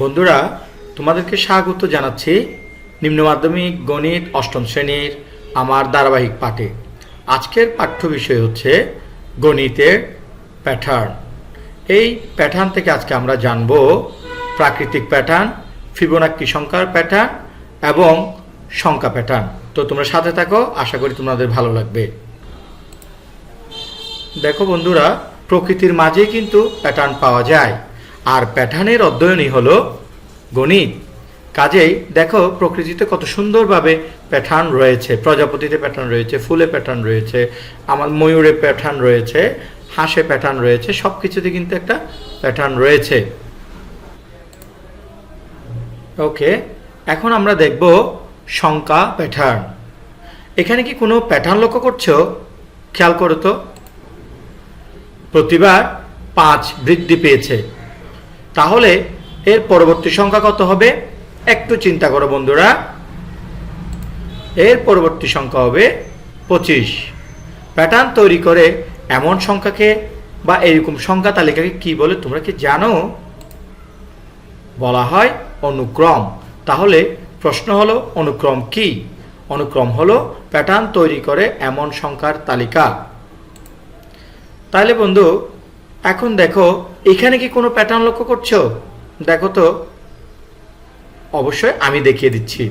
বন্ধুরা, তোমাদেরকে স্বাগত জানাচ্ছি নিম্ন মাধ্যমিক গণিত অষ্টম শ্রেণির আমার ধারাবাহিক পাঠে। আজকের পাঠ্য বিষয় হচ্ছে গণিতের প্যাটার্ন এই প্যাটার্ন থেকে আজকে আমরা জানব প্রাকৃতিক প্যাটার্ন ফিবোনাক্কি সংখ্যার প্যাটার্ন এবং সংখ্যা প্যাটার্ন তো তোমরা সাথে থাকো, আশা করি তোমাদের ভালো লাগবে। দেখো বন্ধুরা, প্রকৃতির মাঝেই কিন্তু প্যাটার্ন পাওয়া যায়। আর প্যাটার্নের অধ্যয়নই হলো গণিত। কাজেই দেখো প্রকৃতিতে কত সুন্দরভাবে প্যাটার্ন রয়েছে, প্রজাপতিতে প্যাটার্ন রয়েছে, ফুলে প্যাটার্ন রয়েছে, আমার ময়ূরে প্যাটার্ন রয়েছে, হাঁসে প্যাটার্ন রয়েছে সব কিছুতে কিন্তু একটা প্যাটার্ন রয়েছে। ওকে, এখন আমরা দেখব সংখ্যা প্যাটার্ন। এখানে কি কোনো প্যাটার্ন লক্ষ্য করছ? খেয়াল করো তো। প্রতিবার পাঁচ বৃদ্ধি পেয়েছে। তাহলে এর পরবর্তী সংখ্যা কত হবে? একটু চিন্তা করো বন্ধুরা। এর পরবর্তী সংখ্যা হবে পঁচিশ। প্যাটার্ন তৈরি করে এমন সংখ্যাকে বা এরকম সংখ্যা তালিকাকে কি বলে তোমরা কি জানো? বলা হয় অনুক্রম। তাহলে প্রশ্ন হলো, অনুক্রম কি? অনুক্রম হলো প্যাটার্ন তৈরি করে এমন সংখ্যার তালিকা। তাহলে বন্ধু, এখন দেখো এখানে কি কোনো প্যাটার্ন লক্ষ্য করছ? দেখো তো। অবশ্যই আমি দেখিয়ে দিচ্ছি।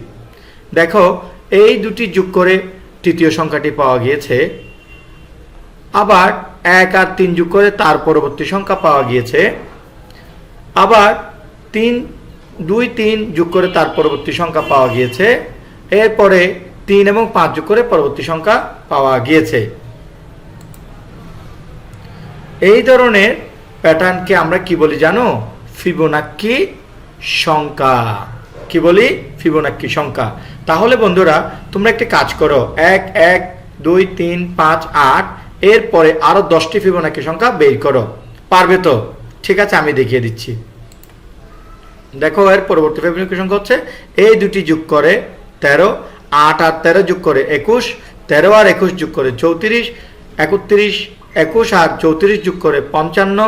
দেখো, এই দুটি যোগ করে তৃতীয় সংখ্যাটি পাওয়া গিয়েছে। আবার এক আর তিন যোগ করে তার পরবর্তী সংখ্যা পাওয়া গিয়েছে। আবার তিন, দুই, তিন যোগ করে তার পরবর্তী সংখ্যা পাওয়া গিয়েছে। এরপরে তিন এবং পাঁচ যোগ করে পরবর্তী সংখ্যা পাওয়া গিয়েছে। এই ধরনের প্যাটার্নকে আমরা কি বলি জানো? ফিবোনাক্কি সংখ্যা। কি বলি? ফিবোনাক্কি সংখ্যা। তাহলে বন্ধুরা, তোমরা একটি কাজ করো। এক এক, দুই, তিন, পাঁচ, আট, এরপরে আরও দশটি ফিবোনাক্কি সংখ্যা বের করো। পারবে তো? ঠিক আছে, আমি দেখিয়ে দিচ্ছি। দেখো, এর পরবর্তী ফিবোনাক্কি সংখ্যা হচ্ছে, এই দুটি যোগ করে তেরো, আট আর তেরো যোগ করে একুশ, তেরো আর একুশ যোগ করে চৌত্রিশ, একত্রিশ, একুশ আর চৌত্রিশ যোগ করে পঞ্চান্ন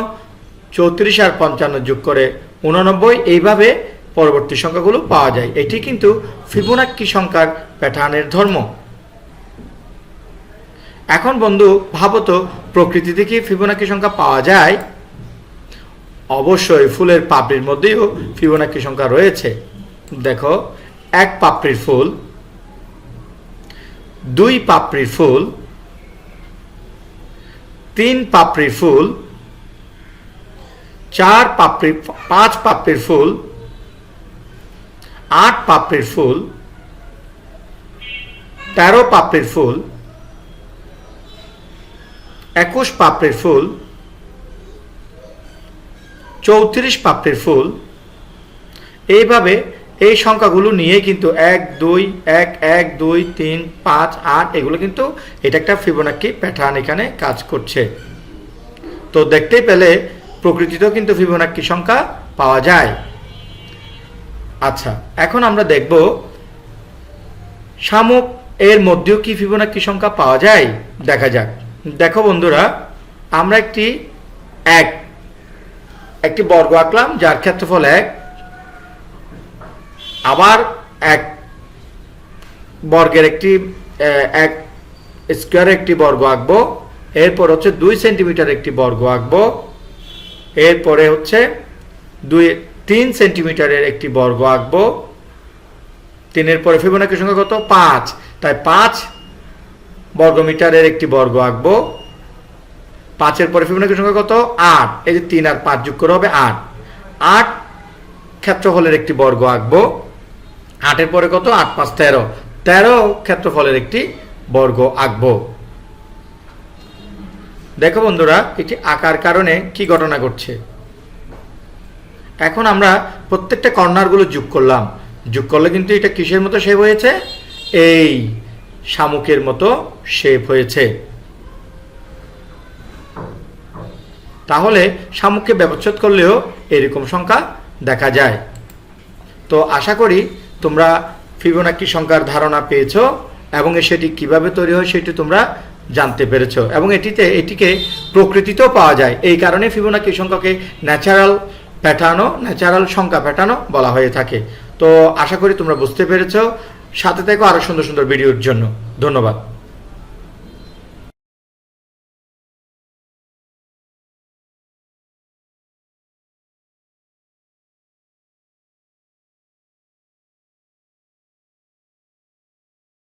চৌত্রিশ আর পঞ্চান্ন যোগ করে উননব্বই এইভাবে পরবর্তী সংখ্যাগুলো পাওয়া যায়। এটি কিন্তু ফিবোনাক্কি সংখ্যার প্যাটার্নের ধর্ম। এখন বন্ধু, ভাবো প্রকৃতি প্রকৃতিতে কি ফিবোনাক্কি সংখ্যা পাওয়া যায়? অবশ্যই, ফুলের পাপড়ির মধ্যেও ফিবোনাক্কি সংখ্যা রয়েছে। দেখো, এক পাপড়ির ফুল, দুই পাপড়ির ফুল, তিন পাপড়ির ফুল চার পাপড়ি, পাঁচ পাপড়ির ফুল, আট পাপড়ির ফুল, তেরো পাপড়ির ফুল, একুশ পাপড়ির ফুল, চৌত্রিশ পাপড়ির ফুল। এইভাবে এই সংখ্যাগুলো নিয়ে কিন্তু এক, দুই, এক এক, দুই, তিন, পাঁচ, আট, এগুলো কিন্তু এটা একটা ফিবোনাক্কি প্যাটার্ন এখানে কাজ করছে। তো দেখতেই পেলে প্রকৃতিতেও কিন্তু ফিবোনাক্কি সংখ্যা পাওয়া যায়। আচ্ছা এখন আমরা দেখব শামুক এর মধ্যেও কি ফিবোনাক্কি সংখ্যা পাওয়া যায়? দেখা যাক। দেখো বন্ধুরা, আমরা একটি এক, একটি বর্গ আঁকলাম, যার ক্ষেত্রফল এক, আবার এক বর্গের একটি এক স্কোয়ারের একটি বর্গ আঁকবো, এরপর হচ্ছে দুই সেন্টিমিটার একটি বর্গ আঁকবো। এরপরে হচ্ছে দুই, তিন সেন্টিমিটারের একটি বর্গ আঁকব। তিনের পরে ফিবোনাকি সংখ্যা কত? পাঁচ। তাই পাঁচ বর্গমিটারের একটি বর্গ আঁকব। পাঁচের পরে ফিবোনাকি সংখ্যা কত? আট। এই যে তিন আর পাঁচ যোগ করে হবে আট। আট ক্ষেত্রফলের একটি বর্গ আঁকব। আটের পরে কত? আট পাঁচ তেরো। তেরো ক্ষেত্রফলের একটি বর্গ আঁকবো। দেখো বন্ধুরা, এটি আঁকার কারণে কি ঘটনা ঘটছে। এখন আমরা প্রত্যেকটা কর্নারগুলো যোগ করলাম। যোগ করলে কিন্তু এটা কিসের মতো শেপ হয়েছে? এই শামুকের মতো শেপ হয়েছে। তাহলে শামুককে ব্যবচ্ছেদ করলেও এরকম সংখ্যা দেখা যায়। তো আশা করি তোমরা ফিবোনাক্কি সংখ্যার ধারণা পেয়েছ এবং সেটি কীভাবে তৈরি হয় সেটি তোমরা জানতে পেরেছ। এবং এটিতে, এটিকে প্রকৃতিতেও পাওয়া যায়। এই কারণে ফিবোনাকি সংখ্যাকে ন্যাচারাল প্যাটার্নও ন্যাচারাল সংখ্যা প্যাটার্নও বলা হয়ে থাকে। তো আশা করি তোমরা বুঝতে পেরেছ। সাথে থেকো আরও সুন্দর সুন্দর ভিডিওর জন্য। ধন্যবাদ।